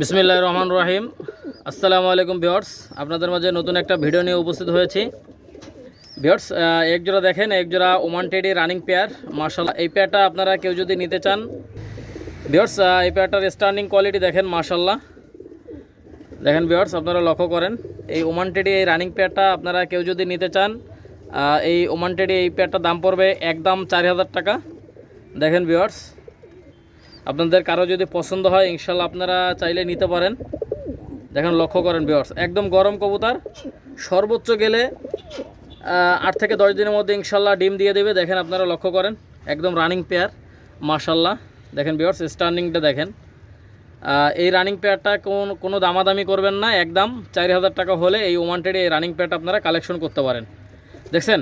বিসমিল্লাহ রহমান রাহিম। আসসালামু আলাইকুম ভিওর্স আপনাদের মাঝে নতুন একটা ভিডিও নিয়ে উপস্থিত হয়েছি। ভিওর্স এক জোড়া দেখেন এক জোড়া ওমান টেডি রানিং পেয়ার। মার্শাল্লাহ এই পেয়ারটা আপনারা কেউ যদি নিতে চান ভিওর্স এই পেয়ারটার স্টার্নিং কোয়ালিটি দেখেন মার্শাল্লাহ দেখেন ভিওর্স আপনারা লক্ষ্য করেন, এই ওমান টেডি, এই রানিং পেয়ারটা আপনারা কেউ যদি নিতে চান এই ওমান টেডি, এই পেয়ারটার দাম পড়বে একদম চার হাজার টাকা। দেখেন ভিওর্স আপনাদের কারও যদি পছন্দ হয়, ইনশাল্লাহ আপনারা চাইলে নিতে পারেন। দেখেন, লক্ষ্য করেন বিয়ার্স একদম গরম কবুতর। সর্বোচ্চ গেলে আট থেকে দশ দিনের মধ্যে ইনশাল্লাহ ডিম দিয়ে দেবে। দেখেন, আপনারা লক্ষ্য করেন, একদম রানিং পেয়ার মাশাল্লাহ দেখেন বিয়ার্স স্টার্নিংটা দেখেন। এই রানিং পেয়ারটা কোন, কোনো দামাদামি করবেন না। একদম চার হাজার টাকা হলে এই ওয়ান্টেড এই রানিং পেয়ারটা আপনারা কালেকশন করতে পারেন। দেখছেন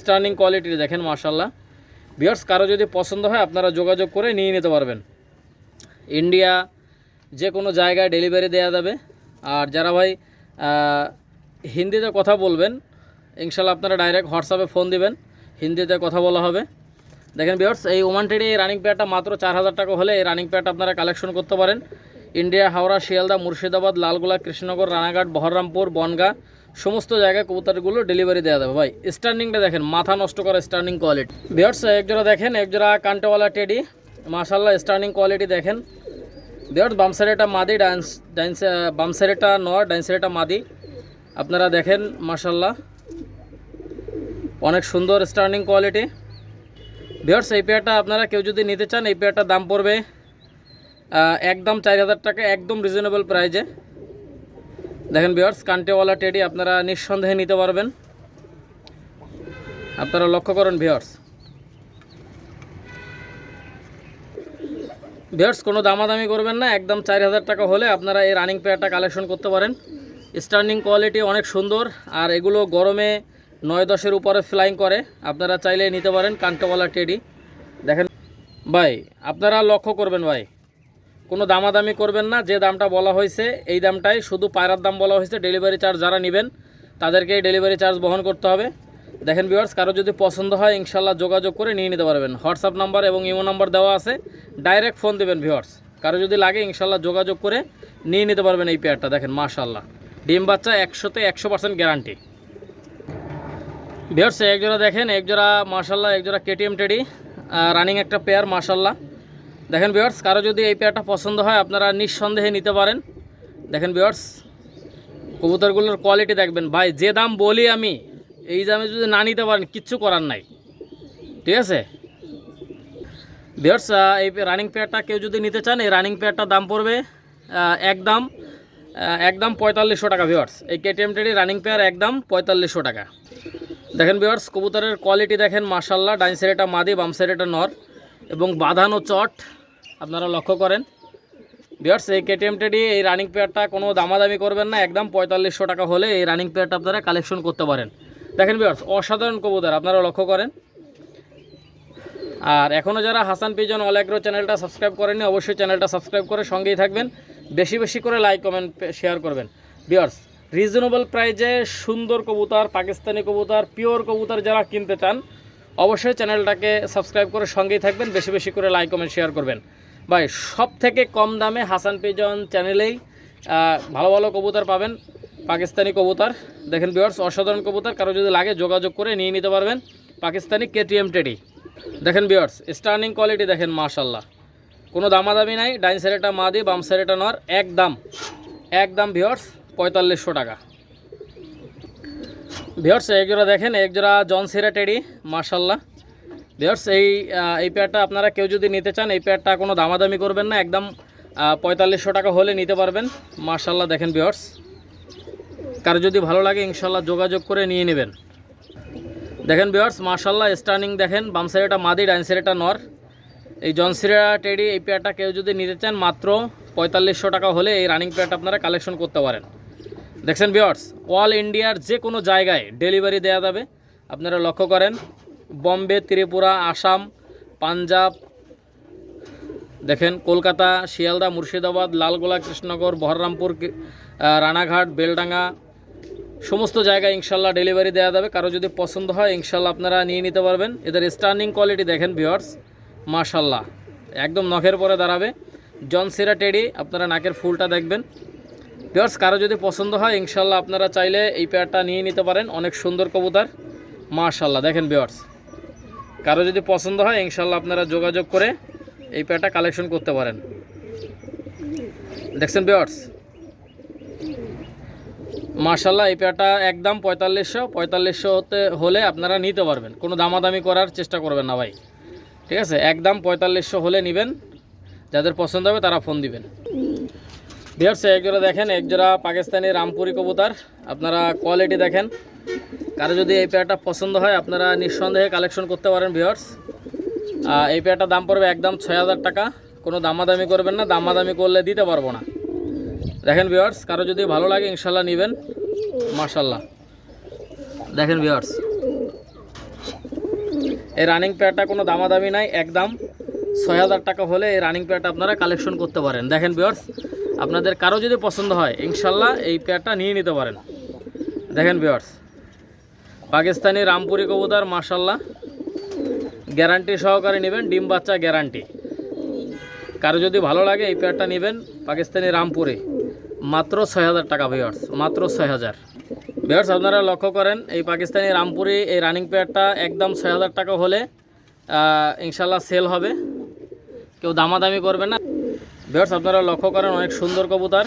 স্টার্নিং কোয়ালিটি দেখেন মাশাল্লাহ বিয়ার্স কারও যদি পছন্দ হয়, আপনারা যোগাযোগ করে নিয়ে নিতে পারবেন। ইন্ডিয়া যে কোনো জায়গায় ডেলিভারি দেওয়া যাবে। আর যারা ভাই হিন্দিতে কথা বলবেন, ইনশাল্লাহ আপনারা ডাইরেক্ট হোয়াটসঅ্যাপে ফোন দিবেন, হিন্দিতে কথা বলা হবে। দেখেন বিয়ার্স এই ওমান টেডি এই রানিং পেয়ারটা মাত্র চার হাজার টাকা হলে এই রানিং পেয়ারটা আপনারা কালেকশন করতে পারেন। ইন্ডিয়া, হাওড়া, শিয়ালদা, মুর্শিদাবাদ, লালগোলা, কৃষ্ণনগর, রানাঘাট, বহরমপুর, বনগা সমস্ত জায়গায় কবুতরগুলো ডেলিভারি দেওয়া যাবে। ভাই স্টার্নিংটা দেখেন, মাথা নষ্ট করা স্টার্নিং কোয়ালিটি বিয়ার্স একজোড়া দেখেন, একজোড়া কান্টেওয়ালা টেডি মাশাল্লাহ স্টার্নিং কোয়ালিটি দেখেন। বিয়ার্স বাম সাইডেটা মাদি ডান্স ডাইন বাম সাইডেটা নর ডাইন সাইডেটা মাদি। আপনারা দেখেন মাশাল্লাহ অনেক সুন্দর স্টার্নিং কোয়ালিটি বিয়ার্স এই পেয়ারটা আপনারা কেউ যদি নিতে চান, এই পেয়ারটার দাম পড়বে একদম চার হাজার টাকা, একদম রিজনেবল প্রাইজে দেখেন বিয়ার্স কান্টেওয়ালা টেডি আপনারা নিঃসন্দেহে নিতে পারবেন। আপনারা লক্ষ্য করেন ভিওর্স ভিওর্স কোনো দামাদামি করবেন না, একদম চার হাজার টাকা হলে আপনারা এই রানিং পেয়ারটা কালেকশন করতে পারেন। স্টার্নিং কোয়ালিটি অনেক সুন্দর, আর এগুলো গরমে নয় দশের উপরে ফ্লাইং করে, আপনারা চাইলে নিতে পারেন কান্টেওয়ালা টেডি দেখেন, ভাই, আপনারা লক্ষ্য করবেন, ভাই। কোনো দামাদামি করবেন না, যে দামটা বলা হয়েছে, এই দামটাই শুধু পায়রার দাম বলা হয়েছে, ডেলিভারি চার্জ যারা নেবেন, তাদেরকে ডেলিভারি চার্জ বহন করতে হবে। দেখেন ভিউয়ার্স, কারও যদি পছন্দ হয় ইনশাল্লাহ যোগাযোগ করে নিয়ে নিতে পারবেন। হোয়াটসঅ্যাপ নাম্বার এবং ইমো নাম্বার দেওয়া আছে, ডাইরেক্ট ফোন দেবেন ভিউয়ার্স। কারও যদি লাগে ইনশাল্লাহ যোগাযোগ করে নিয়ে নিতে পারবেন এই পেয়ারটা, দেখেন মাশাল্লাহ ডিম বাচ্চা একশোতে একশো পার্সেন্ট গ্যারান্টি। ভিউয়ার্স একজোড়া দেখেন একজোড়া মাশাল্লাহ একজোড়া কেটিএম টেডি রানিং একটা পেয়ার মাশাল্লাহ দেখেন ভিউয়ার্স কারও যদি এই পেয়ারটা পছন্দ হয়, আপনারা নিঃসন্দেহে নিতে পারেন। দেখেন ভিউয়ার্স কবুতরগুলোর কোয়ালিটি দেখবেন। ভাই, যে দাম বলি আমি, এই দামে যদি না নিতে পারেন, কিচ্ছু করার নাই। ঠিক আছে? ভিউয়ার্স এই রানিং পেয়ারটা কেউ যদি নিতে চান, এই রানিং পেয়ারটার দাম পড়বে একদম একদম পঁয়তাল্লিশশো টাকা ভিউয়ার্স এই কেটিএম টেডি রানিং পেয়ার একদম পঁয়তাল্লিশশো টাকা। দেখেন ভিউয়ার্স কবুতরের কোয়ালিটি দেখেন মাশাল্লাহ ডাইন সাইডেটা মাদি, বাম সাইডেটা নর। এবং বাঁধানো চট আপনারা লক্ষ্য করেন। বিয়ার্স এই কেটিএম টেডি এই রানিং পেয়ারটা কোনো দামাদামি করবেন না, একদম পঁয়তাল্লিশশো টাকা হলে এই রানিং পেয়ারটা আপনারা কালেকশন করতে পারেন। দেখেন বিয়ার্স অসাধারণ কবুতর, আপনারা লক্ষ্য করেন। আর এখনও যারা হাসান পিজন অল অ্যাগ্রো চ্যানেলটা সাবস্ক্রাইব করেননি, অবশ্যই চ্যানেলটা সাবস্ক্রাইব করে সঙ্গেই থাকবেন। বেশি বেশি করে লাইক কমেন্ট শেয়ার করবেন। বিয়ার্স রিজনেবল প্রাইজে সুন্দর কবুতর, পাকিস্তানি কবুতর পিওর কবুতর যারা কিনতে চান, অবশ্যই চ্যানেলটাকে সাবস্ক্রাইব করে সঙ্গেই থাকবেন, বেশি বেশি করে লাইক কমেন্ট শেয়ার করবেন। ভাই সব থেকে কম দামে হাসান পিজন চ্যানেলেই ভালো ভালো কবুতর পাবেন পাকিস্তানি কবুতর দেখেন বিয়ার্স অসাধারণ কবুতর কারও যদি লাগে যোগাযোগ করে নিয়ে নিতে পারবেন পাকিস্তানি কেটিএম টেডি দেখেন বিয়ার্স স্টার্নিং কোয়ালিটি দেখেন মাশাল্লাহ কোনো দামাদামি নাই ডাইন সাইডেটা মাদি বাম সাইডেটা নর এক দাম এক দাম ভিওর্স পঁয়তাল্লিশশো টাকা ভিওর্স এক জোড়া দেখেন এক জোড়া জনসিরা টেডি মাশাল্লাহ ভিওর্স এই এই পেয়ারটা আপনারা কেউ যদি নিতে চান, এই পেয়ারটা কোনো দামাদামি করবেন না, একদম পঁয়তাল্লিশশো টাকা হলে নিতে পারবেন। মার্শাল্লাহ দেখেন ভিওর্স কারও যদি ভালো লাগে ইনশাল্লাহ যোগাযোগ করে নিয়ে নেবেন। দেখেন ভিওর্স মার্শাল্লাহ স্টার্নিং দেখেন, বাম সাইডেটা মাদি ডাইন সাইডেটা নর। এই জনসিরা টেডি, এই পেয়ারটা কেউ যদি নিতে চান, মাত্র পঁয়তাল্লিশশো টাকা হলে এই রানিং পেয়ারটা আপনারা কালেকশন করতে পারেন। দেখছেন ভিওর্স অল ইন্ডিয়ার যে কোনো জায়গায় ডেলিভারি দেওয়া যাবে। আপনারা লক্ষ্য করেন বম্বে, ত্রিপুরা, আসাম, পাঞ্জাব, দেখেন কলকাতা, শিয়ালদা, মুর্শিদাবাদ, লালগোলা, কৃষ্ণনগর, বহরমপুর রানাঘাট, বেলডাঙ্গা, সমস্ত জায়গায় ইনশাল্লাহ ডেলিভারি দেওয়া যাবে। কারও যদি পছন্দ হয়, ইনশাল্লাহ আপনারা নিয়ে নিতে পারবেন। এদের স্টার্নিং কোয়ালিটি দেখেন ভিওর্স মাশাল্লাহ, একদম নখের পরে দাঁড়াবে। জনসিরা টেডি, আপনারা নাকের ফুলটা দেখবেন। ভিওর্স কারও যদি পছন্দ হয়, ইনশাল্লাহ আপনারা চাইলে এই পেয়ারটা নিয়ে নিতে পারেন। অনেক সুন্দর কবুতার, মাশাল্লাহ, দেখেন ভিওর্স কারও যদি পছন্দ হয় ইনশাল্লাহ আপনারা যোগাযোগ করে এই পেয়ারটা কালেকশন করতে পারেন। দেখছেন ভিওর্স মার্শাল্লাহ এই পেয়ারটা একদম পঁয়তাল্লিশশো পঁয়তাল্লিশশো হতে হলে আপনারা নিতে পারবেন। কোনো দামাদামি করার চেষ্টা করবেন না ভাই। ঠিক আছে? একদম পঁয়তাল্লিশশো হলে নেবেন। যাদের পছন্দ হবে তারা ফোন দিবেন। ভিওর্স একজোড়া দেখেন একজোড়া পাকিস্তানি রামপুরি কবুতর। আপনারা কোয়ালিটি দেখেন। কারও যদি এই পেয়ারটা পছন্দ হয়, আপনারা নিঃসন্দেহে কালেকশন করতে পারেন ভিওর্স এই পেয়ারটার দাম পড়বে একদম ছয় হাজার টাকা। কোনো দামাদামি করবেন না, দামাদামি করলে দিতে পারব না। দেখেন ভিওয়ার্স কারও যদি ভালো লাগে ইনশাল্লাহ নেবেন। মার্শাল্লাহ দেখেন ভিওয়ার্স এই রানিং পেয়ারটা কোনো দামাদামি নাই, একদম ছয় হাজার টাকা হলে এই রানিং পেয়ারটা আপনারা কালেকশন করতে পারেন। দেখেন ভিওয়ার্স আপনাদের কারও যদি পছন্দ হয় ইনশাল্লাহ এই পেয়ারটা নিয়ে নিতে পারেন। দেখেন ভিওয়ার্স পাকিস্তানি রামপুরি কবুতর মার্শাল্লাহ গ্যারান্টি সহকারে নেবেন, ডিম বাচ্চা গ্যারান্টি। কারও যদি ভালো লাগে এই পেয়ারটা নেবেন, পাকিস্তানি রামপুরে। মাত্র ছয় হাজার টাকা ভিওয়ার্স মাত্র ছয় হাজার। ভিওয়ার্স আপনারা লক্ষ্য করেন, এই পাকিস্তানি রামপুরি, এই রানিং পেয়ারটা একদম ছয় হাজার টাকা হলে ইনশাল্লাহ সেল হবে। কেউ দামাদামি করবে না। ভিওয়ার্স আপনারা লক্ষ্য করেন, অনেক সুন্দর কবুতর।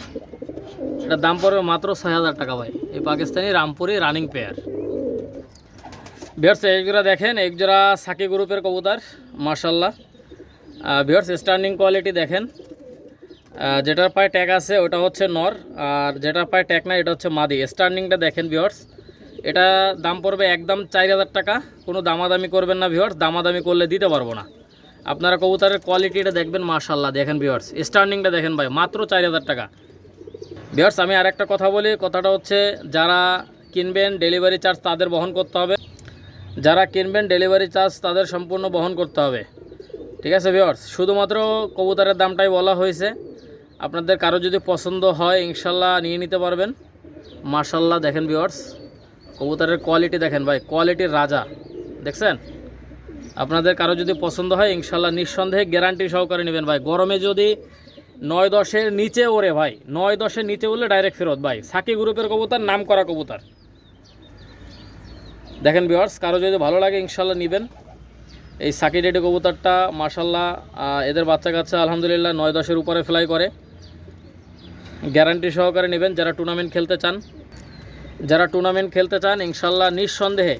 এটার দাম পড়বে মাত্র ছয় হাজার টাকা ভাই। এই Pakistani Rampuri running pair viewers এক জোড়া দেখেন এক জোড়া সাকি গ্রুপের কবুতর মার্শাল্লাহ ভিওর্স স্ট্যান্ডিং কোয়ালিটি দেখেন। যেটার পায়ে ট্যাগ আছে, ওটা হচ্ছে নর, আর যেটার পায়ে ট্যাগ নাই, এটা হচ্ছে মাদি। স্ট্যান্ডিংটা দেখেন ভিওর্স এটা দাম পড়বে একদম চার হাজার টাকা। কোনো দামাদামি করবেন না ভিওর্স দামাদামি করলে দিতে পারব না। আপনারা কবুতরের কোয়ালিটিটা দেখবেন মার্শাল্লাহ দেখেন ভিওর্স স্ট্যান্ডিংটা দেখেন ভাই, মাত্র চার হাজার টাকা। ভিওর্স আমি আরেকটা কথা বলি। কথাটা হচ্ছে, যারা কিনবেন ডেলিভারি চার্জ তাদের বহন করতে হবে। যারা কিনবেন ডেলিভারি চার্জ তাদের সম্পূর্ণ বহন করতে হবে। ঠিক আছে ভিওর্স শুধুমাত্র কবুতরের দামটাই বলা হয়েছে। আপনাদের কারও যদি পছন্দ হয়, ইনশাল্লাহ নিয়ে নিতে পারবেন। মার্শাল্লাহ দেখেন ভিওর্স কবুতরের কোয়ালিটি দেখেন ভাই কোয়ালিটির রাজা। দেখছেন? আপনাদের কারও যদি পছন্দ হয়, ইনশাল্লাহ নিঃসন্দেহে গ্যারান্টি সহকারে নেবেন ভাই। গরমে যদি নয় দশের নিচে ওরে ভাই, নয় দশের নিচে উঠলে ডাইরেক্ট ফেরত ভাই। সাকি গ্রুপের কবুতর নাম করা কবুতর। দেখেন ভিওয়ার্স কারও যদি ভালো লাগে ইনশাল্লাহ নেবেন। এই সাকি ডেডি কবুতরটা মার্শাল্লাহ এদের বাচ্চা কাচ্চা আলহামদুলিল্লাহ নয় দশের উপরে ফ্লাই করে। গ্যারান্টি সহকারে নেবেন, যারা টুর্নামেন্ট খেলতে চান। যারা টুর্নামেন্ট খেলতে চান ইনশাল্লাহ নিঃসন্দেহে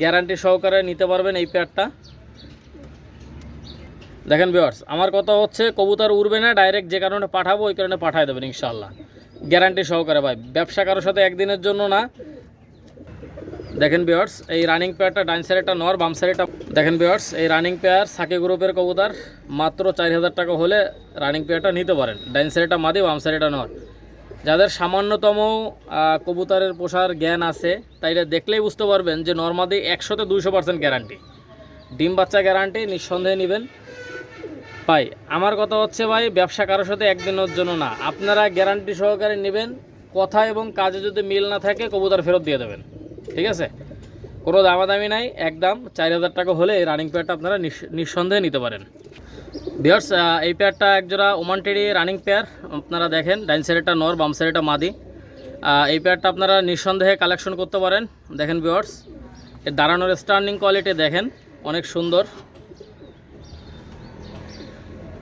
গ্যারান্টি সহকারে নিতে পারবেন এই পেয়ারটা দেখেন ভিওয়ার্স আমার কথা হচ্ছে কবুতর উড়বে না ডাইরেক্ট যে কারণে পাঠাবো, ওই কারণে পাঠায় দেবেন ইনশাল্লাহ গ্যারান্টি সহকারে ভাই, ব্যবসা কারোর সাথে একদিনের জন্য না। দেখেন বিয়ার্স এই রানিং পেয়ারটা ডাইন সাইডটা নর, বাম সাইডটা দেখেন বিয়ার্স এই রানিং পেয়ার সাকে গ্রুপের কবুতর, মাত্র চার হাজার টাকা হলে রানিং পেয়ারটা নিতে পারেন। ডাইন সাইডটা মাদি, বাম সাইডটা নর। যাদের সামান্যতম কবুতরের পোষার জ্ঞান আছে, তাইলে দেখলেই বুঝতে পারবেন যে নর্মাদি একশোতে দুইশো পার্সেন্ট গ্যারান্টি ডিম বাচ্চা গ্যারান্টি নিঃসন্দেহে নেবেন। ভাই, আমার কথা হচ্ছে ভাই, ব্যবসা কারোর সাথে একদিনের জন্য না। আপনারা গ্যারান্টি সহকারে নেবেন, কথা এবং কাজে যদি মিল না থাকে, কবুতর ফেরত দিয়ে দেবেন। ঠিক আছে? কোনো দামাদামি নাই, একদম চার হাজার টাকা হলে রানিং পেয়ারটা আপনারা নিঃস- নিঃসন্দেহে নিতে পারেন। বিয়ার্স এই পেয়ারটা একজোড়া ওমান টেডি রানিং পেয়ার আপনারা দেখেন, ডাইন সাইডটা নর, বাম সাইডটা মাদি। এই পেয়ারটা আপনারা নিঃসন্দেহে কালেকশন করতে পারেন। দেখেন বিয়ার্স এর দাঁড়ানোর স্টার্নিং কোয়ালিটি দেখেন, অনেক সুন্দর।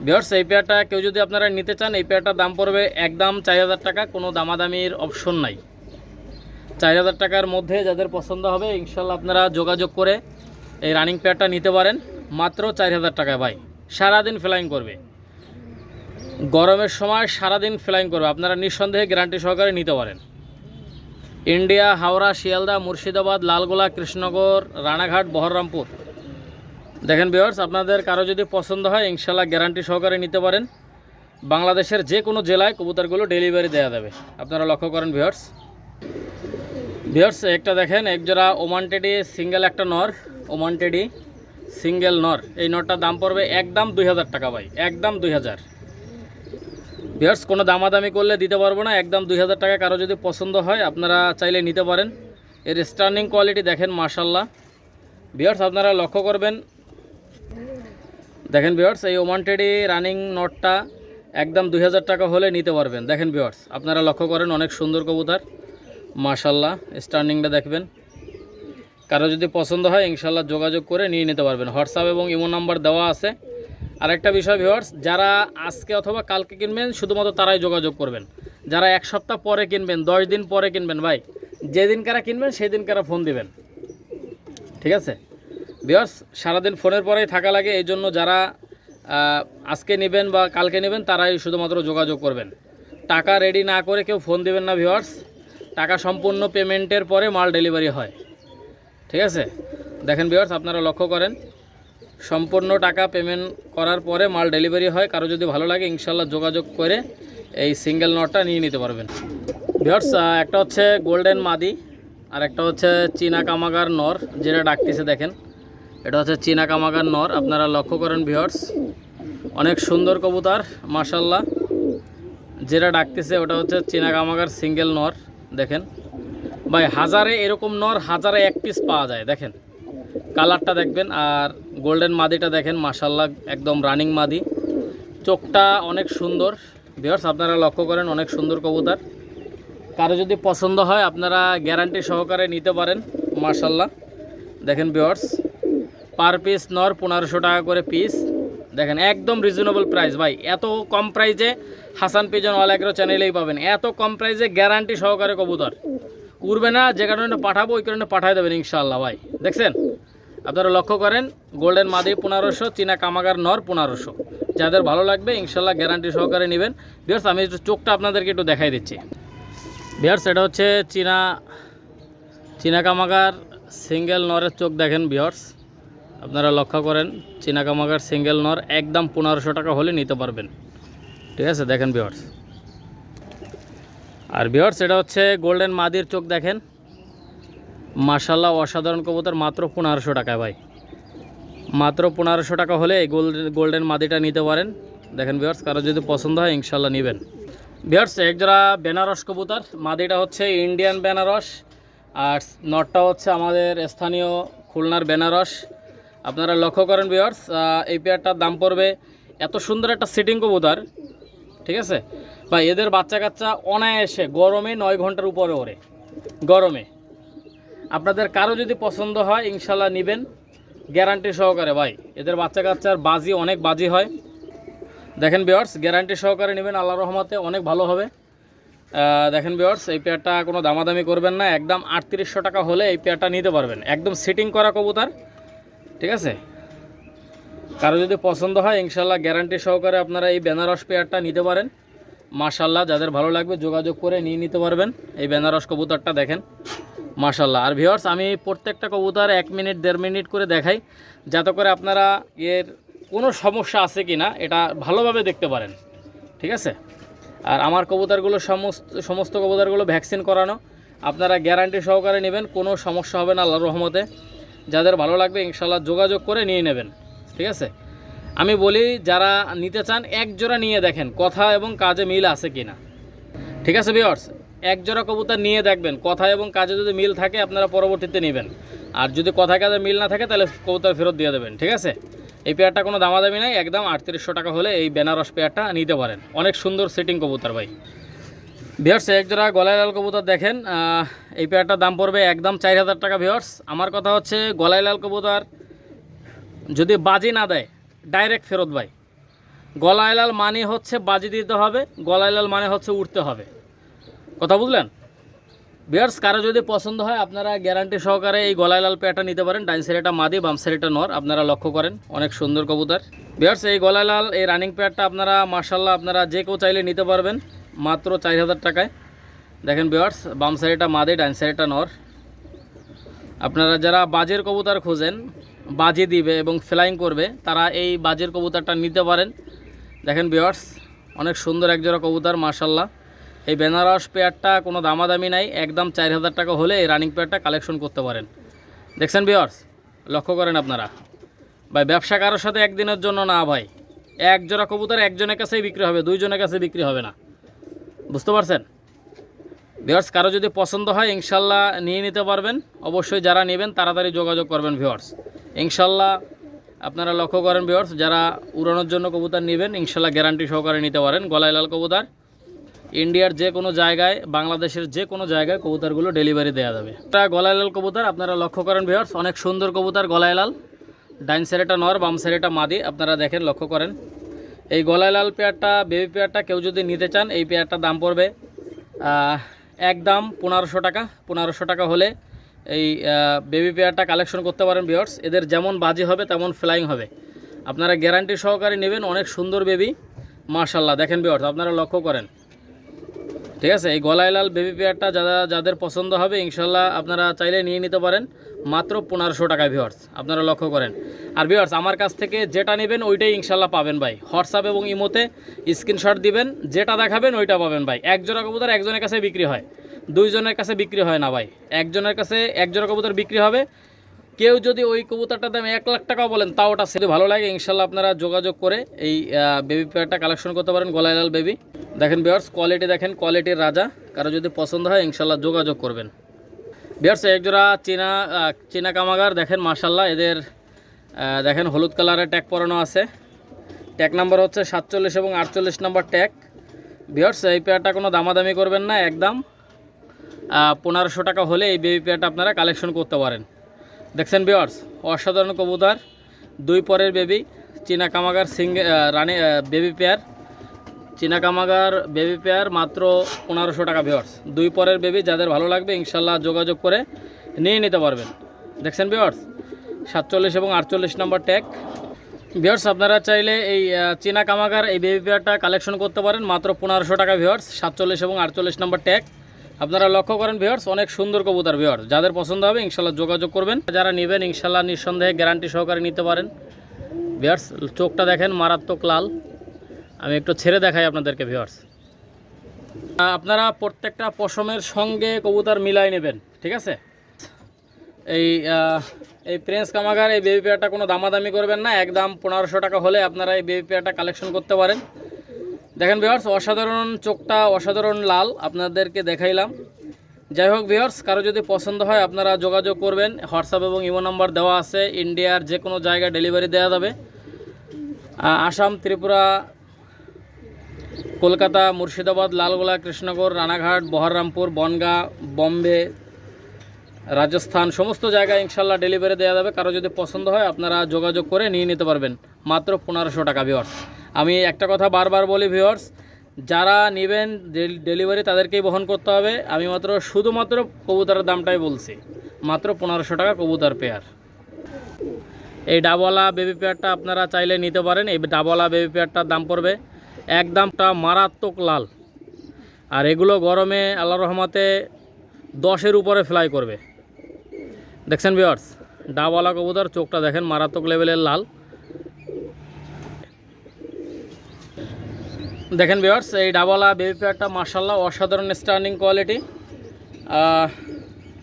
বিয়ার্স এই পেয়ারটা কেউ যদি আপনারা নিতে চান, এই পেয়ারটার দাম পড়বে একদম চার হাজার টাকা, কোনো দামাদামির অপশন নাই। চার হাজার টাকার মধ্যে যাদের পছন্দ হবে, ইনশাল্লাহ আপনারা যোগাযোগ করে এই রানিং পেয়ারটা নিতে পারেন। মাত্র চার হাজার টাকায় ভাই, সারাদিন ফ্লাইং করবে। গরমের সময় সারাদিন ফ্লাইং করবে, আপনারা নিঃসন্দেহে গ্যারান্টি সহকারে নিতে পারেন। ইন্ডিয়া, হাওড়া, শিয়ালদা, মুর্শিদাবাদ, লালগোলা, কৃষ্ণনগর, রানাঘাট বহররামপুর দেখেন ভিওয়ার্স আপনাদের কারও যদি পছন্দ হয়, ইনশাল্লাহ গ্যারান্টি সহকারে নিতে পারেন। বাংলাদেশের যে কোনো জেলায় কবুতরগুলো ডেলিভারি দেওয়া যাবে। আপনারা লক্ষ্য করেন ভিওয়ার্স ভিওর্স একটা দেখেন এক জোড়া ওমান টেডি সিঙ্গেল একটা নর, ওমান টেডি সিঙ্গেল নর। এই নরটার দাম পড়বে একদম দুই হাজার টাকা ভাই, একদম দুই হাজার। ভিওর্স কোনো দামাদামি করলে দিতে পারব না, একদম দুই হাজার টাকা কারও যদি পছন্দ হয়, আপনারা চাইলে নিতে পারেন। এর স্টার্নিং কোয়ালিটি দেখেন মার্শাল্লাহ ভিওর্স আপনারা লক্ষ্য করবেন দেখেন ভিওর্স এই ওমান টেডি রানিং নটটা একদম দুই হাজার টাকা হলে নিতে পারবেন। দেখেন ভিওয়ার্স আপনারা লক্ষ্য করেন অনেক সুন্দর কবুতর। মাশাল্লাহ স্টার্নিংটা দেখবেন। কারও যদি পছন্দ হয় ইনশাল্লাহ যোগাযোগ করে নিয়ে নিতে পারবেন। হোয়াটসঅ্যাপ এবং ইমো নাম্বার দেওয়া আছে। আর একটা বিষয় ভিওয়ার্স যারা আজকে অথবা কালকে কিনবেন, শুধুমাত্র তারাই যোগাযোগ করবেন। যারা এক সপ্তাহ পরে কিনবেন, দশ দিন পরে কিনবেন, ভাই যেদিন কারা কিনবেন সেই দিন কারা ফোন দিবেন। ঠিক আছে? বিয়ার্স সারাদিন ফোনের পরেই থাকা লাগে, এই জন্য যারা আজকে নেবেন বা কালকে নেবেন, তারাই শুধুমাত্র যোগাযোগ করবেন। টাকা রেডি না করে কেউ ফোন দেবেন না ভিওয়ার্স টাকা সম্পূর্ণ পেমেন্টের পরে মাল ডেলিভারি হয়। ঠিক আছে? দেখেন ভিওয়ার্স আপনারা লক্ষ্য করেন, সম্পূর্ণ টাকা পেমেন্ট করার পরে মাল ডেলিভারি হয়। কারও যদি ভালো লাগে, ইনশাল্লাহ যোগাযোগ করে এই সিঙ্গেল নটটা নিয়ে নিতে পারবেন। ভিওর্স একটা হচ্ছে গোল্ডেন মাদি আর একটা হচ্ছে চীনা কামাগার নর, যেটা ডাকতেছে, দেখেন। এটা হচ্ছে চীনা কামাগার নর, আপনারা লক্ষ্য করেন ভিওর্স অনেক সুন্দর কবুতর মাশাল্লাহ যেটা ডাকতেছে ওটা হচ্ছে চীনা কামাগার সিঙ্গেল নর, দেখেন। ভাই, হাজারে এরকম নর, হাজারে এক পিস পাওয়া যায়, দেখেন। কালারটা দেখবেন, আর গোল্ডেন মাদিটা দেখেন মাশাল্লাহ একদম রানিং মাদি। চোখটা অনেক সুন্দর। ভিওর্স আপনারা লক্ষ্য করেন, অনেক সুন্দর কবুতর। কারও যদি পছন্দ হয়, আপনারা গ্যারান্টি সহকারে নিতে পারেন মার্শাল্লাহ দেখেন ভিওর্স পার পিস নর পনেরোশো টাকা করে পিস। দেখেন, একদম রিজনেবল প্রাইস ভাই, এত কম প্রাইজে হাসান পিজন অল চ্যানেলেই পাবেন। এত কম প্রাইজে গ্যারান্টি সহকারে কবুতর। উড়বে না, যে কারণে পাঠাবো, ওই কারণে পাঠাই দেবেন ইনশাল্লাহ ভাই। দেখছেন? আপনারা লক্ষ্য করেন গোল্ডেন মাদি পনেরোশো, চীনা কামাগার নর পনেরোশো। যাদের ভালো লাগবে ইনশাল্লাহ গ্যারান্টি সহকারে নেবেন। বিয়ার্স আমি একটু চোখটা আপনাদেরকে একটু দেখাই দিচ্ছি। বিয়ার্স এটা হচ্ছে চীনা চীনা কামাগার সিঙ্গেল নরের চোখ দেখেন বিয়ার্স আপনারা লক্ষ্য করেন, চীনা কামাগার সিঙ্গেল নর একদম পনেরোশো টাকা হলে নিতে পারবেন। ঠিক আছে, দেখেন বিয়ার্স আর বিয়ার্স এটা হচ্ছে গোল্ডেন মাদির চোখ দেখেন। মার্শাল্লাহ অসাধারণ কবুতর, মাত্র পনেরোশো টাকায় ভাই। মাত্র পনেরোশো টাকা হলে এই গোল্ডেন গোল্ডেন মাদিটা নিতে পারেন। দেখেন বিয়ার্স কারও যদি পছন্দ হয় ইনশাল্লাহ নেবেন। বিয়ার্স একজোড়া বেনারস কবুতর। মাদিটা হচ্ছে ইন্ডিয়ান বেনারস আর নটটা হচ্ছে আমাদের স্থানীয় খুলনার বেনারস আপনারা লক্ষ্য করেন বিয়ার্স এই পেয়ারটার দাম পড়বে এত সুন্দর একটা সিটিং কবুতর, ঠিক আছে? বা এদের বাচ্চা কাচ্চা অনায়াসে গরমে নয় ঘণ্টার উপরে ওরে গরমে। আপনাদের কারও যদি পছন্দ হয় ইনশাল্লাহ নেবেন গ্যারান্টি সহকারে। ভাই, এদের বাচ্চা কাচ্চার বাজি অনেক বাজি হয়। দেখেন বিয়ার্স গ্যারান্টি সহকারে নেবেন আল্লাহ রহমতে অনেক ভালো হবে। দেখেন বিয়ার্স এই পেয়ারটা কোনো দামাদামি করবেন না, একদম আটত্রিশশো টাকা হলে এই পেয়ারটা নিতে পারবেন। একদম সিটিং করা কবুতর ঠিক আছে? কারও যদি পছন্দ হয় ইনশাল্লাহ গ্যারান্টি সহকারে আপনারা এই বেনারস পেয়ারটা নিতে পারেন। মাশাল্লাহ যাদের ভালো লাগবে যোগাযোগ করে নিয়ে নিতে পারবেন। এই বেনারস কবুতরটা দেখেন। মাশাল্লাহ আর ভিওর্স আমি প্রত্যেকটা কবুতর এক মিনিট, দেড় মিনিট করে দেখাই, যাতে করে আপনারা এর কোনো সমস্যা আছে কি না এটা ভালোভাবে দেখতে পারেন। ঠিক আছে? আর আমার কবুতরগুলো সমস্ত সমস্ত কবুতরগুলো ভ্যাকসিন করানো। আপনারা গ্যারান্টি সহকারে নেবেন, কোনো সমস্যা হবে না, আল্লাহর রহমতে। যাদের ভালো লাগবে ইনশাল্লাহ যোগাযোগ করে নিয়ে নেবেন, ঠিক আছে? আমি বলি, যারা নিতে চান, এক জোড়া নিয়ে দেখেন, কথা এবং কাজে মিল আছে কি না ঠিক আছে বিয়ার্স এক জোড়া কবুতর নিয়ে দেখবেন, কথা এবং কাজে যদি মিল থাকে, আপনারা পরবর্তীতে নেবেন। আর যদি কথা কাজে মিল না থাকে, তাহলে কবুতর ফেরত দিয়ে দেবেন, ঠিক আছে? এই পেয়ারটা কোনো দামাদামি নাই, একদম আটত্রিশশো টাকা হলে এই বেনারস পেয়ারটা নিতে পারেন। অনেক সুন্দর সেটিং কবুতর ভাই। ভিওর্স এক জোড়া গলায় লাল কবুতর দেখেন এই পেয়ারটার দাম পড়বে একদম চার হাজার টাকা ভিওর্স আমার কথা হচ্ছে, গলায় লাল কবুতর যদি বাজি না দেয় ডাইরেক্ট ফেরত ভাই। গলায় লাল মানে হচ্ছে বাজি দিতে হবে, গলায় লাল মানে হচ্ছে উঠতে হবে। কথা বুঝলেন? বিয়ার্স কারও যদি পছন্দ হয়, আপনারা গ্যারান্টি সহকারে এই গলায় লাল পেয়ারটা নিতে পারেন। ডাইন সাইডটা মাদি, বাম সাইডটা নর, আপনারা লক্ষ্য করেন, অনেক সুন্দর কবুতর। বিয়ার্স এই গলায় লাল, এই রানিং পেয়ারটা আপনারা মার্শাল্লাহ আপনারা যে কেউ চাইলে নিতে পারবেন। মাত্র চার হাজার টাকায়। দেখেন বিয়ার্স বাম সাইডটা মাদে ডাইন সাইডটা নর। আপনারা যারা বাজের কবুতর খোঁজেন, বাজি দিবে এবং ফ্লাইং করবে, তারা এই বাজের কবুতরটা নিতে পারেন। দেখেন বিয়ার্স অনেক সুন্দর একজোড়া কবুতর মার্শাল্লাহ এই বেনারস পেয়ারটা কোনো দামাদামি নাই, একদম চার হাজার টাকা হলে এই রানিং পেয়ারটা কালেকশন করতে পারেন। দেখছেন বিয়ার্স লক্ষ্য করেন আপনারা। ভাই, ব্যবসা কারোর সাথে একদিনের জন্য না ভাই। এক জোড়া কবুতর একজনের কাছেই বিক্রি হবে, দুইজনের কাছে বিক্রি হবে না। বুঝতে পারছেন? ভিওয়ার্স কারও যদি পছন্দ হয়, ইনশাল্লাহ নিয়ে নিতে পারবেন। অবশ্যই যারা নেবেন, তাড়াতাড়ি যোগাযোগ করবেন ভিওয়ার্স ইনশাল্লাহ আপনারা লক্ষ্য করেন বিয়ার্স যারা উড়ানোর জন্য কবুতর নেবেন, ইনশাল্লাহ গ্যারান্টি সহকারে নিতে পারেন গলায় লাল কবুতর। ইন্ডিয়ার যে কোনো জায়গায়, বাংলাদেশের যে কোনো জায়গায় কবুতরগুলো ডেলিভারি দেওয়া যাবে। এটা গলায় লাল কবুতর, আপনারা লক্ষ্য করেন ভিওর্স অনেক সুন্দর কবুতর গলায় লাল ডাইন সাইডেটা নর, বাম সাইডেটা মাদি, আপনারা দেখেন, লক্ষ্য করেন। এই গলায় লাল পেয়ারটা বেবি পেয়ারটা কেউ যদি নিতে চান এই পেয়ারটার দাম পড়বে আহ, একদম পনেরোশো টাকা। পনেরোশো টাকা হলে এই বেবি পেয়ারটা কালেকশন করতে পারেন ভিওর্স এদের যেমন বাজি হবে তেমন ফ্লাইং হবে। আপনারা গ্যারান্টি সহকারে নেবেন অনেক সুন্দর বেবি। মার্শাল্লাহ দেখেন ভিওর্স আপনারা লক্ষ্য করেন। ঠিক আছে এই গলায় লাল বেবি পেয়ারটা যারা যাদের পছন্দ হবে ইনশাল্লাহ আপনারা চাইলে নিয়ে নিতে পারেন। মাত্র পনেরোশো টাকায় ভিওয়ার্স আপনারা লক্ষ্য করেন। আর ভিওয়ার্স আমার কাছ থেকে যেটা নেবেন ওইটাই ইনশাল্লাহ পাবেন ভাই। হোয়াটসঅ্যাপ এবং ইমোতে স্ক্রিনশট দিবেন, যেটা দেখাবেন ওইটা পাবেন ভাই। এক জোড়া কবুতর একজনের কাছে বিক্রি হয়, দুইজনের কাছে বিক্রি হয় না ভাই। একজনের কাছে এক জোড়া কবুতর বিক্রি হবে। কেউ যদি ওই কবুতরটার দাম এক লাখ টাকাও বলেন, তাও ওটা সেটা ভালো লাগে, ইনশাল্লাহ আপনারা যোগাযোগ করে এই বেবি পেয়ারটা কালেকশন করতে পারেন, গলায় লাল বেবি দেখেন বিয়ার্স কোয়ালিটি দেখেন কোয়ালিটির রাজা। কারও যদি পছন্দ হয়, ইনশাল্লাহ যোগাযোগ করবেন। বিয়ার্স একজোড়া চীনা চীনা কামাগার, দেখেন মার্শাল্লাহ এদের দেখেন হলুদ কালারের ট্যাগ পরানো আছে। ট্যাগ নাম্বার হচ্ছে সাতচল্লিশ এবং আটচল্লিশ নাম্বার ট্যাগ বিয়ার্স এই পেয়ারটা কোনো দামাদামি করবেন না, একদম পনেরোশো টাকা হলে এই বেবি পেয়ারটা আপনারা কালেকশন করতে পারেন। দেখছেন বিয়ার্স অসাধারণ কবুতর, দুই পরের বেবি চীনা কামাগার, সিঙ্গে রানি বেবি পেয়ার চীনা কামাগার বেবি পেয়ার মাত্র পনেরোশো টাকা ভিওর্স দুই পরের বেবি যাদের ভালো লাগবে, ইনশাল্লাহ যোগাযোগ করে নিয়ে নিতে পারবেন। দেখছেন ভিওর্স সাতচল্লিশ এবং আটচল্লিশ নম্বর ট্যাগ ভিওর্স আপনারা চাইলে এই চীনা কামাগার এই বেবি পেয়ারটা কালেকশন করতে পারেন, মাত্র পনেরোশো টাকা ভিওর্স সাতচল্লিশ এবং আটচল্লিশ নম্বর ট্যাগ আপনারা লক্ষ্য করেন ভিওর্স অনেক সুন্দর কবুতর ভিওর্স যাদের পছন্দ হবে, ইনশাল্লাহ যোগাযোগ করবেন। যারা নেবেন, ইনশাল্লাহ নিঃসন্দেহে গ্যারান্টি সহকারে নিতে পারেন। ভিওর্স চোখটা দেখেন, মারাত্মক লাল। আমি একটু ছেড়ে দেখাই আপনাদেরকে ভিউয়ার্স আপনারা প্রত্যেকটা পশমের সঙ্গে কবুতর মিলাই নেবেন, ঠিক আছে? এই এই প্রিন্স কামাগার, এই বেবি পেয়ারটা কোনো দামাদামি করবেন না একদম পনেরোশো টাকা হলে আপনারা এই বেবি পেয়ারটা কালেকশন করতে পারেন। দেখেন ভিউয়ার্স অসাধারণ চোখটা অসাধারণ লাল, আপনাদেরকে দেখাইলাম। যাই হোক ভিউয়ার্স কারও যদি পছন্দ হয়, আপনারা যোগাযোগ করবেন। হোয়াটসঅ্যাপ এবং ইমো নাম্বার দেওয়া আছে, ইন্ডিয়ার যে কোনো জায়গায় ডেলিভারি দেওয়া যাবে। আসাম, ত্রিপুরা কলকাতা, মুর্শিদাবাদ, লালগোলা, কৃষ্ণনগর, রানাঘাট বহররামপুর বনগাঁ, বম্বে, রাজস্থান, সমস্ত জায়গায় ইনশাল্লাহ ডেলিভারি দেওয়া যাবে। কারও যদি পছন্দ হয়, আপনারা যোগাযোগ করে নিয়ে নিতে পারবেন। মাত্র পনেরোশো টাকা ভিওর্স আমি একটা কথা বারবার বলি ভিওর্স যারা নেবেন ডেলিভারি তাদেরকেই বহন করতে হবে। আমি মাত্র, শুধুমাত্র কবুতরের দামটাই বলছি। মাত্র পনেরোশো টাকা কবুতর পেয়ার এই ডাবওয়ালা বেবি পেয়ারটা আপনারা চাইলে নিতে পারেন। এই ডাবওয়ালা বেবি পেয়ারটার দাম পড়বে একদমটা মারাত্মক লাল। আর এগুলো গরমে আল্লাহ রহমাতে দশের উপরে ফ্লাই করবে। দেখছেন বিয়ার্স ডাবওয়ালা কবুতর, চোখটা দেখেন, মারাত্মক লেভেলের লাল। দেখেন বিয়ার্স এই ডাবওয়ালা বেবি পেয়ারটা মার্শাল্লাহ অসাধারণ স্টার্নিং কোয়ালিটি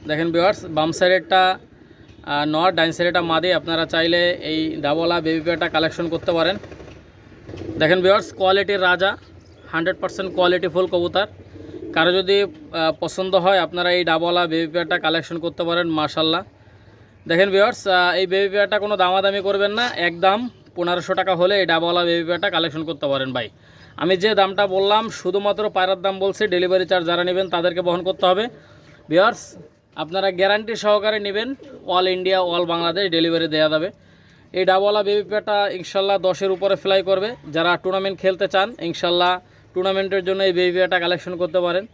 দেখেন বিয়ার্স বাম সাইডেরটা নর ডাইন সাইডেরটা মাদি, আপনারা চাইলে এই ডাবওয়ালা বেবি পেয়ারটা কালেকশন করতে পারেন। দেখেন বিয়ার্স কোয়ালিটির রাজা হান্ড্রেড পার্সেন্ট কোয়ালিটি ফুল কবুতর। কারও যদি পছন্দ হয়, আপনারা এই ডাবওয়ালা বেবি পেয়ারটা কালেকশন করতে পারেন মার্শাল্লাহ দেখেন বিয়ার্স এই বেবি পেয়ারটা কোনো দামাদামি করবেন না, একদম পনেরোশো টাকা হলে এই ডাবওয়ালা বেবি পেয়ারটা কালেকশন করতে পারেন ভাই। আমি যে দামটা বললাম, শুধুমাত্র পায়রার দাম বলছি ডেলিভারি চার্জ যারা নেবেন, তাদেরকে বহন করতে হবে। বিয়ার্স আপনারা গ্যারান্টি সহকারে নেবেন all India all Bangladesh delivery দেওয়া যাবে। এই ডাবওয়ালা বেবি পেয়ারটা ইনশাল্লাহ দশের উপরে ফ্লাই করবে। যারা টুর্নামেন্ট খেলতে চান, ইনশাল্লাহ টুর্নামেন্টের জন্য এই বেবি পেয়ারটা কালেকশন করতে পারেন।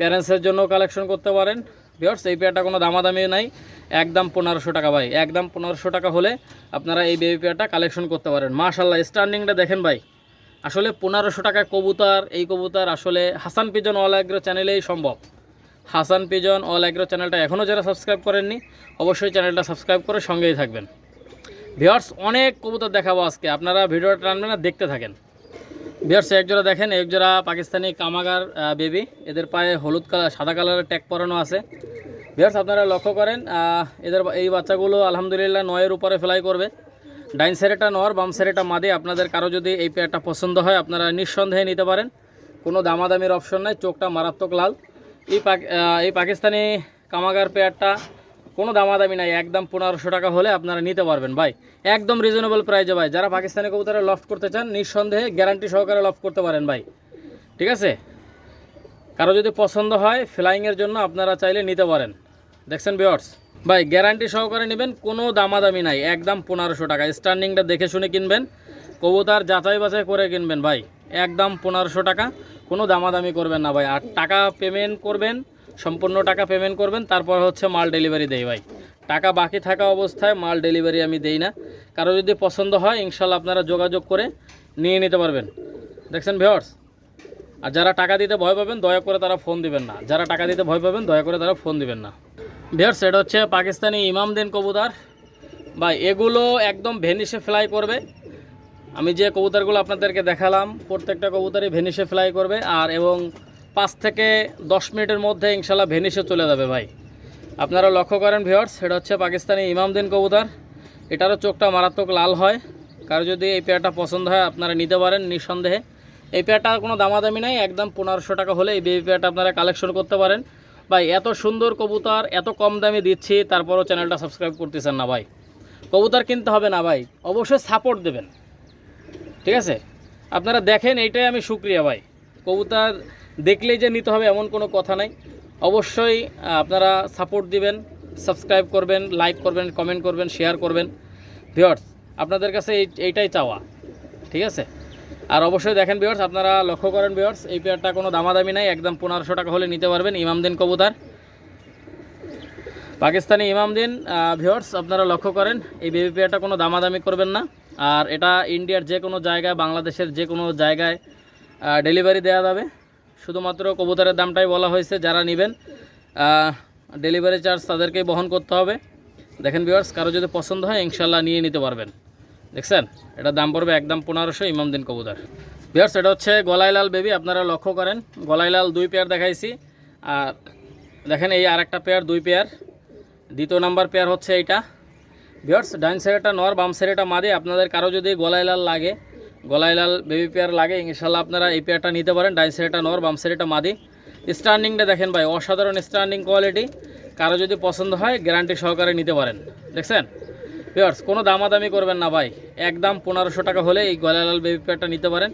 প্যারেন্টসের জন্য কালেকশন করতে পারেন। ভিওর্স এই পেয়ারটা কোনো দামাদামি নাই। একদম পনেরোশো টাকা ভাই, একদম পনেরোশো টাকা হলে আপনারা এই বেবি পেয়ারটা কালেকশন করতে পারেন। মাশাল্লাহ স্ট্যান্ডিংটা দেখেন ভাই। আসলে পনেরোশো টাকা কবুতর, এই কবুতর আসলে হাসান পিজন অল অ্যাগ্রো চ্যানেলেই সম্ভব। হাসান পিজন অল অ্যাগ্রো চ্যানেলটা এখনও যারা সাবস্ক্রাইব করেননি, অবশ্যই চ্যানেলটা সাবস্ক্রাইব করে সঙ্গেই থাকবেন। ভিওর্স অনেক কবুতর দেখাবো আজকে। আপনারা ভিডিওটা টানবেন না, দেখতে থাকেন। ভিওর্স একজোড়া দেখেন, একজোড়া পাকিস্তানি কামাগার বেবি এদের পায়ে হলুদ কালার, সাদা কালারের ট্যাগ পরানো আছে। ভিওর্স আপনারা লক্ষ্য করেন এদের এই বাচ্চাগুলো আলহামদুলিল্লাহ নয়ের উপরে ফ্লাই করবে। ডাইন সাইডেটা নর, বাম সাইডেটা মাদি। আপনাদের কারও যদি এই পেয়ারটা পছন্দ হয়, আপনারা নিঃসন্দেহে নিতে পারেন। কোনো দামাদামির অপশন নাই, চোখটা মারাত্মক লাল। এই এই পাকিস্তানি কামাগার পেয়ারটা কোনো দামাদামি নাই, একদম পনেরোশো টাকা হলে আপনারা নিতে পারবেন। ভাই, একদম রিজনেবল প্রাইজে ভাই, যারা পাকিস্তানি কবুতরে লফট করতে চান, নিঃসন্দেহে গ্যারান্টি সহকারে লফট করতে পারেন ভাই। ঠিক আছে? কারও যদি পছন্দ হয় ফ্লাইংয়ের জন্য আপনারা চাইলে নিতে পারেন। দেখছেন বিয়ার্স ভাই গ্যারান্টি সহকারে নেবেন, কোনো দামাদামি নাই, একদম পনেরোশো টাকা। স্ট্যান্ডিংটা দেখে শুনে কিনবেন, কবুতার যাচাই বাছাই করে কিনবেন ভাই। একদম পনেরোশো টাকা, কোনো দামাদামি করবেন না ভাই। আর টাকা পেমেন্ট করবেন সম্পূর্ণ টাকা পেমেন্ট করবেন, তারপর হচ্ছে মাল ডেলিভারি দেই ভাই। টাকা বাকি থাকা অবস্থায় মাল ডেলিভারি আমি দেই না। কারও যদি পছন্দ হয়, ইনশাল্লাহ আপনারা যোগাযোগ করে নিয়ে নিতে পারবেন। দেখছেন ভিওর্স আর যারা টাকা দিতে ভয় পাবেন, দয়া করে তারা ফোন দিবেন না। যারা টাকা দিতে ভয় পাবেন, দয়া করে তারা ফোন দিবেন না। ভিওর্স এটা হচ্ছে পাকিস্তানি ইমাম ইমামদিন কবুতর। বা এগুলো একদম ভেনিসে ফ্লাই করবে। আমি যে কবুতরগুলো আপনাদেরকে দেখালাম, প্রত্যেকটা কবুতারই ভেনিসে ফ্লাই করবে। আর এবং পাঁচ থেকে দশ মিনিটের মধ্যে ইনশাল্লাহ ভেনিসে চলে যাবে ভাই। আপনারা লক্ষ্য করেন ভিওর্স সেটা হচ্ছে পাকিস্তানি ইমামদিন কবুতর। এটারও চোখটা মারাত্মক লাল হয়। কারও যদি এই পেয়ারটা পছন্দ হয়, আপনারা নিতে পারেন নিঃসন্দেহে। এই পেয়ারটার কোনো দামাদামি নাই, একদম পনেরোশো টাকা হলে এই বেবি পেয়ারটা আপনারা কালেকশন করতে পারেন। ভাই, এত সুন্দর কবুতর, এত কম দামে দিচ্ছি, তারপরও চ্যানেলটা সাবস্ক্রাইব করতেছেন না ভাই। কবুতর কিনতে হবে না ভাই, অবশ্যই সাপোর্ট দেবেন। ঠিক আছে? আপনারা দেখেন, এইটাই আমি সুক্রিয়া ভাই। কবুতর দেখলেই যে নিতে হবে, এমন কোনো কথা নাই। অবশ্যই আপনারা সাপোর্ট দিবেন সাবস্ক্রাইব করবেন লাইক করবেন কমেন্ট করবেন শেয়ার করবেন। ভিওর্স আপনাদের কাছে এই, এইটাই চাওয়া, ঠিক আছে? আর অবশ্যই দেখেন ভিওর্স আপনারা লক্ষ্য করেন ভিওর্স এই পেয়ারটা কোনো দামাদামি নাই, একদম পনেরোশো টাকা হলে নিতে পারবেন ইমামদিন কবুতর। পাকিস্তানি ইমামদিন ভিওর্স আপনারা লক্ষ্য করেন, এই বেবি পেয়ারটা কোনো দামাদামি করবেন না। আর এটা ইন্ডিয়ার যে কোনো জায়গায়, বাংলাদেশের যে কোনো জায়গায় ডেলিভারি দেওয়া যাবে। শুধুমাত্র কবুতরের দামটাই বলা হয়েছে, যারা নেবেন ডেলিভারি চার্জ তাদেরকেই বহন করতে হবে। দেখেন বিওয়ার্স কারও যদি পছন্দ হয় ইনশাল্লাহ নিয়ে নিতে পারবেন। দেখছেন? এটা দাম পড়বে একদম পনেরোশো ইমামদিন কবুতর। ভিওর্স এটা হচ্ছে গলাইলাল বেবি আপনারা লক্ষ্য করেন, গলাইলাল দুই পেয়ার দেখাইছি। আর দেখেন এই আরেকটা পেয়ার দুই পেয়ার দ্বিতীয় নাম্বার পেয়ার হচ্ছে এইটা। ভিওর্স ডাইন সাইডটা নর, বাম সাইডটা মাদে, আপনাদের কারও যদি গলায় লাল লাগে গলায় লাল বেবি পেয়ার লাগে, ইনশাল্লাহ আপনারা এই পেয়ারটা নিতে পারেন ডাইন সাইডটা নর, বাম সাইডটা মাদি। স্ট্যান্ডিংটা দেখেন ভাই, অসাধারণ স্ট্যান্ডিং কোয়ালিটি কারও যদি পছন্দ হয় গ্যারান্টি সহকারে নিতে পারেন। দেখছেন? ভিওর্স কোনো দামাদামি করবেন না ভাই। একদম পনেরোশো টাকা হলে এই গলায় লাল বেবি পেয়ারটা নিতে পারেন।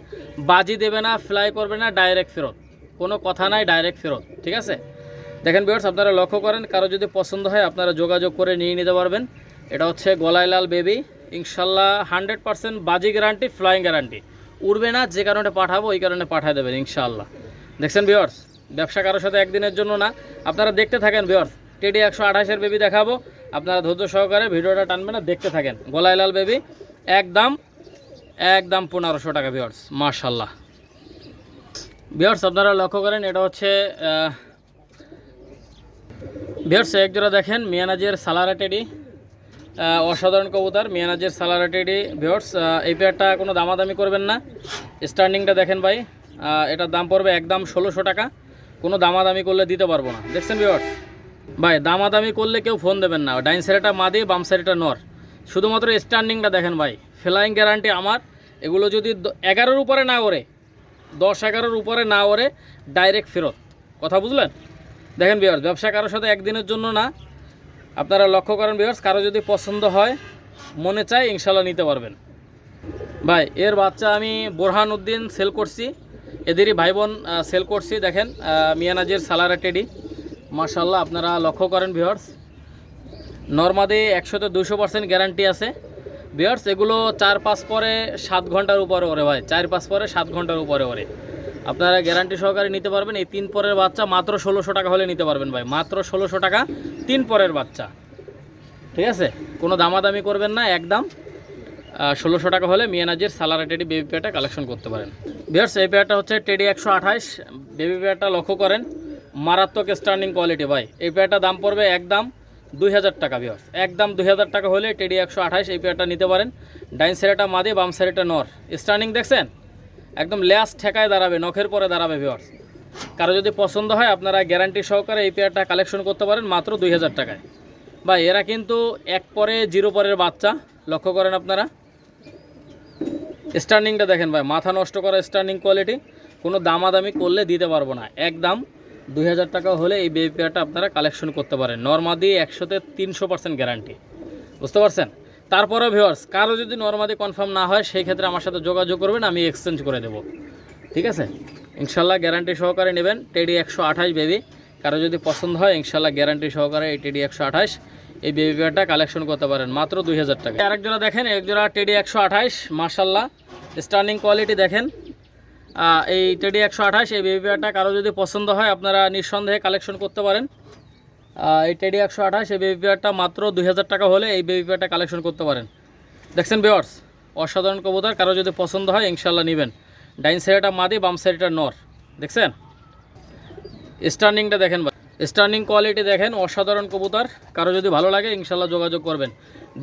বাজি দেবে না ফ্লাই করবে না ডাইরেক্ট ফেরত। কোনো কথা নাই ডাইরেক্ট ফেরত। ঠিক আছে? দেখেন বিয়ার্স আপনারা লক্ষ্য করেন, কারও যদি পছন্দ হয়, আপনারা যোগাযোগ করে নিয়ে নিতে পারবেন। এটা হচ্ছে গলায় লাল বেবি ইনশাল্লাহ হান্ড্রেড পার্সেন্ট বাজি গ্যারান্টি ফ্লাইং গ্যারান্টি। উড়বে না যে কারণে পাঠাবো ওই কারণে পাঠিয়ে দেবেন ইনশাল্লাহ। দেখছেন বিয়ার্স ব্যবসা কারোর সাথে একদিনের জন্য না। আপনারা দেখতে থাকেন বিয়ার্স টেডি একশো আঠাশের বেবি দেখাবো। আপনারা ধৈর্য সহকারে ভিডিওটা টানবেন না দেখতে থাকেন। গলায় লাল বেবি একদম একদম পনেরোশো টাকা বিয়ার্স মার্শাল্লাহ বিয়ার্স আপনারা লক্ষ্য করেন এটা হচ্ছে আহ, ভিয়ার্স এক জোড়া দেখেন মিয়ানাজের সালারা টেডি। অসাধারণ কবুতর, মিয়ানাজের সালারা টেডি ভিওর্স এই পেয়ারটা কোনো দামাদামি করবেন না। স্টার্নিংটা দেখেন ভাই এটার দাম পড়বে একদম ষোলোশো টাকা। কোনো দামাদামি করলে দিতে পারব না। দেখছেন ভিওর্স ভাই, দামাদামি করলে কেউ ফোন দেবেন না। ডাইন সাইডটা মাদি, বাম সাইডটা নর। শুধুমাত্র স্টার্নিংটা দেখেন ভাই। ফ্লাইং গ্যারান্টি আমার। এগুলো যদি এগারোর উপরে না ওরে দশ এগারোর উপরে না ওরে ডাইরেক্ট ফেরত। কথা বুঝলেন? দেখেন বিয়ার্স ব্যবসা কারোর সাথে একদিনের জন্য না। আপনারা লক্ষ্য করেন বিয়ার্স কারও যদি পছন্দ হয়, মনে চায় ইনশাল্লাহ নিতে পারবেন। ভাই, এর বাচ্চা আমি বোরহান উদ্দিন সেল করছি। এদেরই ভাই বোন সেল করছি, দেখেন মিয়ানাজের সালারা টেডি। মার্শাল্লাহ আপনারা লক্ষ্য করেন ভিওর্স নর্মাদে একশোতে দুশো পার্সেন্ট গ্যারান্টি আছে। বিয়ার্স এগুলো চার পাঁচ পরে সাত ঘণ্টার উপরে ওরে ভাই, চার পাঁচ পরে সাত ঘণ্টার উপরে ওরে। আপনারা গ্যারান্টি সহকারে নিতে পারবেন। এই তিন পরের বাচ্চা মাত্র ষোলোশো টাকা হলে নিতে পারবেন ভাই। মাত্র ষোলোশো টাকা, তিন পরের বাচ্চা। ঠিক আছে? কোনো দামাদামি করবেন না, একদম। ষোলোশো টাকা হলে মিয়ানাজের সালারা টেডি বেবি পেয়ারটা কালেকশন করতে পারেন। বিয়ার্স এই পেয়ারটা হচ্ছে টেডি একশো আঠাশ। বেবি পেয়ারটা লক্ষ্য করেন, মারাত্মক স্ট্যান্ডিং কোয়ালিটি ভাই। এই পেয়ারটা দাম পড়বে একদম দুই হাজার টাকা বিয়ার্স একদম দুই হাজার টাকা হলে টেডি একশো আঠাশ এই পেয়ারটা নিতে পারেন। ডাইন সাইডটা মাদি, বাম সাইডটা নর। স্ট্যান্ডিং দেখছেন? একদম ল্যাস ঠেকায় দাঁড়াবে, নখের পরে দাঁড়াবে ভিওর্স কারও যদি পছন্দ হয়, আপনারা গ্যারান্টি সহকারে এই পেয়ারটা কালেকশন করতে পারেন মাত্র দুই হাজার টাকায়। বা এরা কিন্তু এক পরে, জিরো পরের বাচ্চা, লক্ষ্য করেন আপনারা। স্টার্নিংটা দেখেন ভাই, মাথা নষ্ট করা স্টার্নিং কোয়ালিটি কোনো দামাদামি করলে দিতে পারব না। একদম দুই হাজার টাকা হলে এই বেবি পেয়ারটা আপনারা কালেকশন করতে পারেন। নর্মাদি একশোতে তিনশো পার্সেন্ট গ্যারান্টি বুঝতে পারছেন? তারপরে ভিওয়ার্স কারও যদি নর্মাদি কনফার্ম না হয়, সেই ক্ষেত্রে আমার সাথে যোগাযোগ করবেন, আমি এক্সচেঞ্জ করে দেবো। ঠিক আছে? ইনশাল্লাহ গ্যারান্টি সহকারে নেবেন টেডি একশো আঠাশ বেবি কারও যদি পছন্দ হয়, ইনশাল্লাহ গ্যারান্টি সহকারে এই টেডি একশো আঠাশ, এই বেবি পেয়ারটা কালেকশন করতে পারেন, মাত্র দুই হাজার টাকা আরেক জোড়া দেখেন এক জোড়া টেডি একশো আঠাশ মার্শাল্লাহ স্টার্নিং কোয়ালিটি দেখেন। এই টেডি একশো আঠাশ, এই বেবি পেয়ারটা কারও যদি পছন্দ হয়, আপনারা নিঃসন্দেহে কালেকশন করতে পারেন। এই টেডি একশো আঠাশ, এই বেবি পেয়ারটা মাত্র দুই হাজার টাকা হলে এই বেবি পেয়ারটা কালেকশন করতে পারেন। দেখছেন বেওয়ার্স অসাধারণ কবুতর, কারও যদি পছন্দ হয় ইনশাল্লাহ নেবেন। ডাইন সাইডটা মাদি, বাম সাইডটা নর। দেখছেন? স্টার্নিংটা দেখেন স্টার্নিং কোয়ালিটি দেখেন, অসাধারণ কবুতর। কারও যদি ভালো লাগে ইনশাল্লাহ যোগাযোগ করবেন।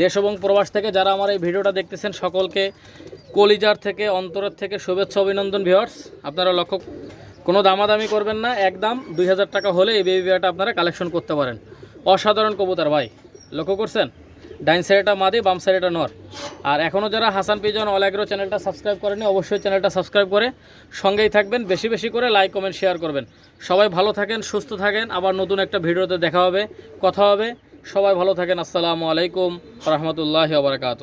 দেশ এবং প্রবাস থেকে যারা আমার এই ভিডিওটা দেখতেছেন, সকলকে কলিজার থেকে, অন্তরের থেকে শুভেচ্ছা, অভিনন্দন ভিওয়ার্স আপনারা লক্ষ্য কোনো দামাদামি করবেন না একদম দুই হাজার টাকা হলে এই বেবি বিয়াটা আপনারা কালেকশন করতে পারেন। অসাধারণ কবুতর ভাই, লক্ষ্য করছেন? ডাইন সাইডটা মাদি, বাম সাইডটা নর। আর এখনও যারা হাসান পিজন অল অ্যাগ্রো চ্যানেলটা সাবস্ক্রাইব করেনি, অবশ্যই চ্যানেলটা সাবস্ক্রাইব করে সঙ্গেই থাকবেন, বেশি বেশি করে লাইক কমেন্ট শেয়ার করবেন। সবাই ভালো থাকেন, সুস্থ থাকেন, আবার নতুন একটা ভিডিওতে দেখা হবে, কথা হবে। সবাই ভালো থাকেন, আসসালামু আলাইকুম, রহমতুল্লাহ বারকাত